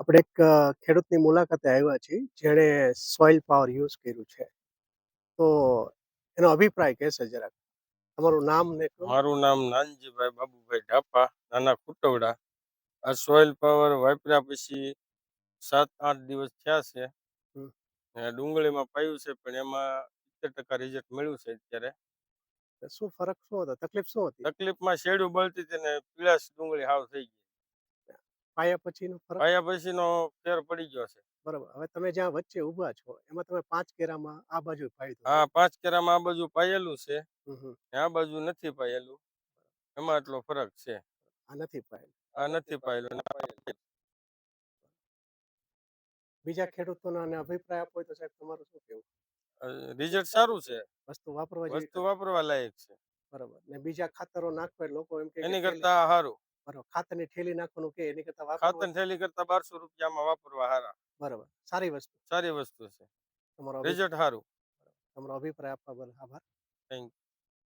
આપણે એક ખેડૂતની મુલાકાતે આવ્યા છીએ જેણે સોઇલ પાવર યુઝ કર્યું છે. તો એનો અભિપ્રાય કહેશે જરાક. તમારું નામ ને મારું નામ નાનજીભાઈ બાબુભાઈ ઢાપા નાના કુટવડા આ સોઇલ પાવર વાપર્યા પછી સાત આઠ દિવસ થયા છે. ડુંગળીમાં પાયું છે પણ એમાં સિત્તેર ટકા રિઝલ્ટ મળ્યું છે અત્યારે. શું ફરક શું હતો? તકલીફ શું હતી? તકલીફમાં શેડ્યું બળતી હતી ને પીળાશ ડુંગળી હાવ થઈ ગઈ. પાયા પછીનો ફરક? પાયા પછીનો ફેર પડી ગયો છે. બરાબર. હવે તમે જ્યાં વચ્ચે ઊભા છો એમાં તમે પાંચ કેરામાં આ બાજુ ફાયદો હા પાંચ કેરામાં આ બાજુ પાયેલું છે. આ બાજુ નથી પાયેલું. એમાં એટલો ફરક છે. આ નથી પાયેલું. આ નથી પાયેલું. બીજા ખેડૂતોના અભિપ્રાય આપો હોય તો સાહેબ તમારું શું કેવું રિઝલ્ટ સારું છે. વસ્તુ વાપરવા વસ્તુ વાપરવા લાયક છે. બરાબર. ને બીજા ખાતરો નાખવા લોકો એમ કે એની કરતા સારું. બરાબર ખાતરની થેલી નાખવાનું કે એની કરતા ખાતર વાપરવા થેલી કરતા બારસો રૂપિયામાં વાપરવા હારા. બરાબર. સારી વસ્તુ. સારી વસ્તુ છે. તમારો રિઝલ્ટ સારું તમારો અભિપ્રાય આપવા બદલ આભાર. થેન્ક